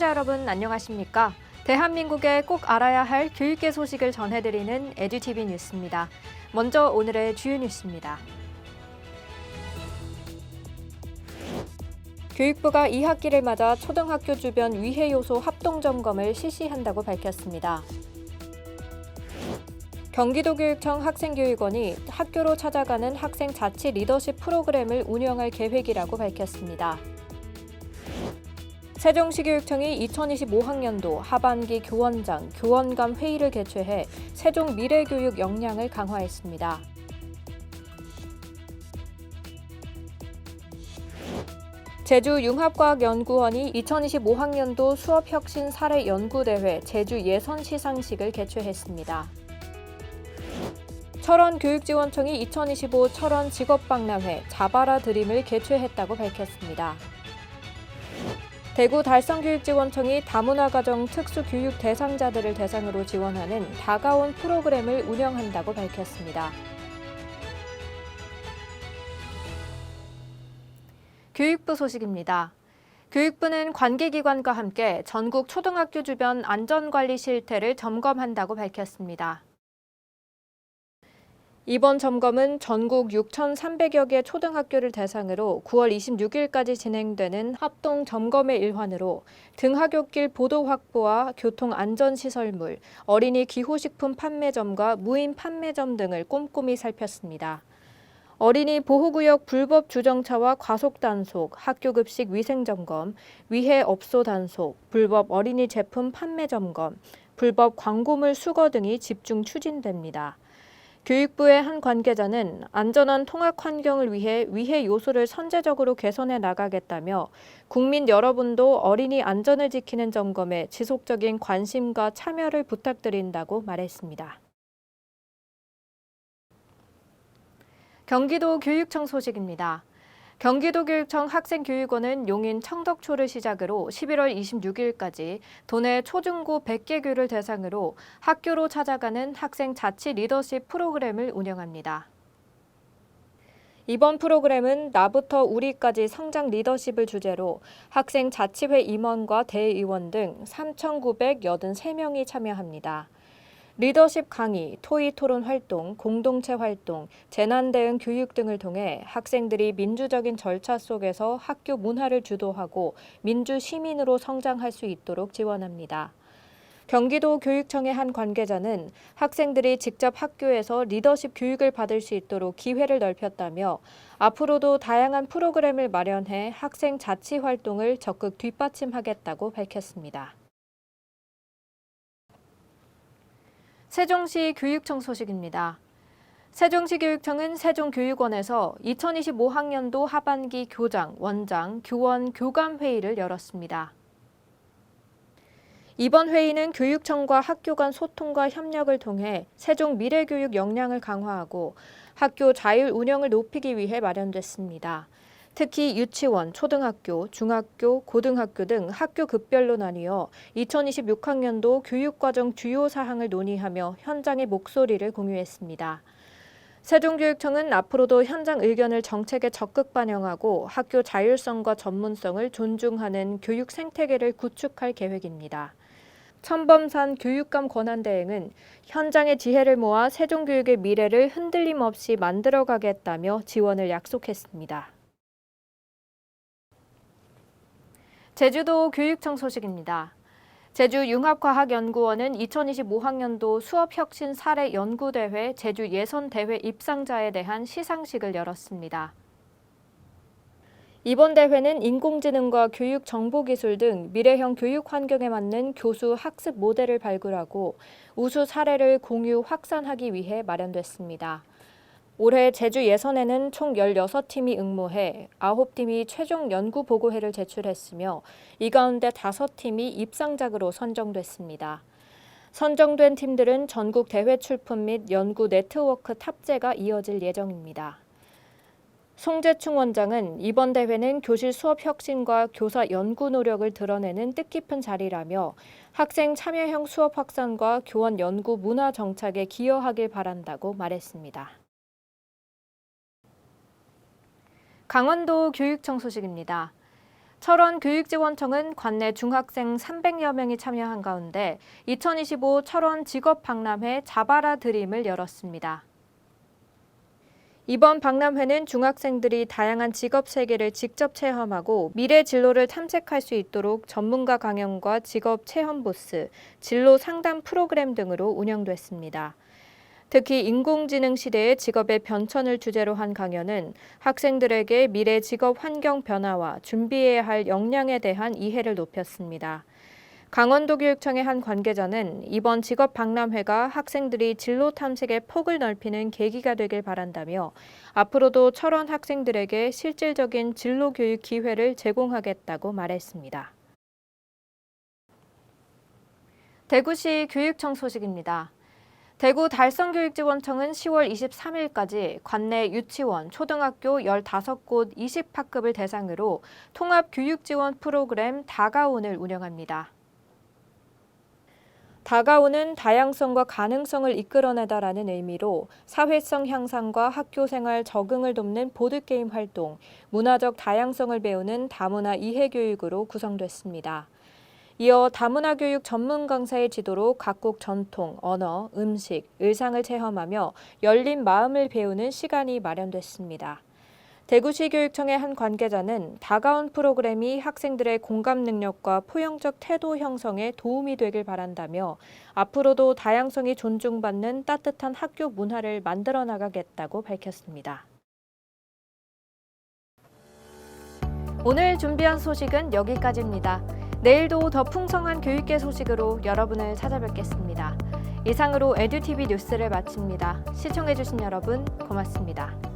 시청자 여러분 안녕하십니까? 대한민국의 꼭 알아야 할 교육계 소식을 전해드리는 에듀티비 뉴스입니다. 먼저 오늘의 주요 뉴스입니다. 교육부가 2학기를 맞아 초등학교 주변 위해 요소 합동 점검을 실시한다고 밝혔습니다. 경기도교육청 학생교육원이 학교로 찾아가는 학생 자치 리더십 프로그램을 운영할 계획이라고 밝혔습니다. 세종시 교육청이 2025학년도 하반기 교원장, 교원감 회의를 개최해 세종 미래교육 역량을 강화했습니다. 제주 융합과학연구원이 2025학년도 수업혁신 사례 연구대회 제주 예선 시상식을 개최했습니다. 철원교육지원청이 2025 철원 직업박람회 자바라 드림을 개최했다고 밝혔습니다. 대구 달성교육지원청이 다문화가정 특수교육 대상자들을 대상으로 지원하는 다가온 프로그램을 운영한다고 밝혔습니다. 교육부 소식입니다. 교육부는 관계기관과 함께 전국 초등학교 주변 안전관리 실태를 점검한다고 밝혔습니다. 이번 점검은 전국 6,300여 개 초등학교를 대상으로 9월 26일까지 진행되는 합동 점검의 일환으로 등하굣길 보도 확보와 교통 안전 시설물, 어린이 기호식품 판매점과 무인 판매점 등을 꼼꼼히 살폈습니다. 어린이 보호구역 불법 주정차와 과속 단속, 학교 급식 위생 점검, 위해 업소 단속, 불법 어린이 제품 판매 점검, 불법 광고물 수거 등이 집중 추진됩니다. 교육부의 한 관계자는 안전한 통학 환경을 위해 위해 요소를 선제적으로 개선해 나가겠다며 국민 여러분도 어린이 안전을 지키는 점검에 지속적인 관심과 참여를 부탁드린다고 말했습니다. 경기도 교육청 소식입니다. 경기도교육청 학생교육원은 용인 청덕초를 시작으로 11월 26일까지 도내 초중고 100개 교를 대상으로 학교로 찾아가는 학생 자치 리더십 프로그램을 운영합니다. 이번 프로그램은 나부터 우리까지 성장 리더십을 주제로 학생 자치회 임원과 대의원 등 3,983명이 참여합니다. 리더십 강의, 토의 토론 활동, 공동체 활동, 재난 대응 교육 등을 통해 학생들이 민주적인 절차 속에서 학교 문화를 주도하고 민주 시민으로 성장할 수 있도록 지원합니다. 경기도 교육청의 한 관계자는 학생들이 직접 학교에서 리더십 교육을 받을 수 있도록 기회를 넓혔다며 앞으로도 다양한 프로그램을 마련해 학생 자치 활동을 적극 뒷받침하겠다고 밝혔습니다. 세종시 교육청 소식입니다. 세종시 교육청은 세종교육원에서 2025학년도 하반기 교장, 원장, 교원, 교감 회의를 열었습니다. 이번 회의는 교육청과 학교 간 소통과 협력을 통해 세종 미래교육 역량을 강화하고 학교 자율 운영을 높이기 위해 마련됐습니다. 특히 유치원, 초등학교, 중학교, 고등학교 등 학교 급별로 나뉘어 2026학년도 교육과정 주요 사항을 논의하며 현장의 목소리를 공유했습니다. 세종교육청은 앞으로도 현장 의견을 정책에 적극 반영하고 학교 자율성과 전문성을 존중하는 교육 생태계를 구축할 계획입니다. 천범산 교육감 권한대행은 현장의 지혜를 모아 세종교육의 미래를 흔들림 없이 만들어가겠다며 지원을 약속했습니다. 제주도 교육청 소식입니다. 제주 융합과학연구원은 2025학년도 수업혁신 사례 연구대회 제주 예선대회 입상자에 대한 시상식을 열었습니다. 이번 대회는 인공지능과 교육 정보기술 등 미래형 교육 환경에 맞는 교수 학습 모델을 발굴하고 우수 사례를 공유 확산하기 위해 마련됐습니다. 올해 제주 예선에는 총 16팀이 응모해 9팀이 최종 연구 보고회를 제출했으며 이 가운데 5팀이 입상작으로 선정됐습니다. 선정된 팀들은 전국 대회 출품 및 연구 네트워크 탑재가 이어질 예정입니다. 송재충 원장은 이번 대회는 교실 수업 혁신과 교사 연구 노력을 드러내는 뜻깊은 자리라며 학생 참여형 수업 확산과 교원 연구 문화 정착에 기여하길 바란다고 말했습니다. 강원도 교육청 소식입니다. 철원 교육지원청은 관내 중학생 300여 명이 참여한 가운데 2025 철원 직업 박람회 자바라 드림을 열었습니다. 이번 박람회는 중학생들이 다양한 직업 세계를 직접 체험하고 미래 진로를 탐색할 수 있도록 전문가 강연과 직업 체험 부스, 진로 상담 프로그램 등으로 운영됐습니다. 특히 인공지능 시대의 직업의 변천을 주제로 한 강연은 학생들에게 미래 직업 환경 변화와 준비해야 할 역량에 대한 이해를 높였습니다. 강원도 교육청의 한 관계자는 이번 직업 박람회가 학생들이 진로 탐색의 폭을 넓히는 계기가 되길 바란다며 앞으로도 철원 학생들에게 실질적인 진로 교육 기회를 제공하겠다고 말했습니다. 대구시 교육청 소식입니다. 대구 달성교육지원청은 10월 23일까지 관내 유치원, 초등학교 15곳 20학급을 대상으로 통합교육지원 프로그램 다가온을 운영합니다. 다가오는 다양성과 가능성을 이끌어내다라는 의미로 사회성 향상과 학교생활 적응을 돕는 보드게임 활동, 문화적 다양성을 배우는 다문화 이해교육으로 구성됐습니다. 이어 다문화 교육 전문 강사의 지도로 각국 전통, 언어, 음식, 의상을 체험하며 열린 마음을 배우는 시간이 마련됐습니다. 대구시 교육청의 한 관계자는 다가온 프로그램이 학생들의 공감 능력과 포용적 태도 형성에 도움이 되길 바란다며 앞으로도 다양성이 존중받는 따뜻한 학교 문화를 만들어 나가겠다고 밝혔습니다. 오늘 준비한 소식은 여기까지입니다. 내일도 더 풍성한 교육계 소식으로 여러분을 찾아뵙겠습니다. 이상으로 에듀티비 뉴스를 마칩니다. 시청해주신 여러분 고맙습니다.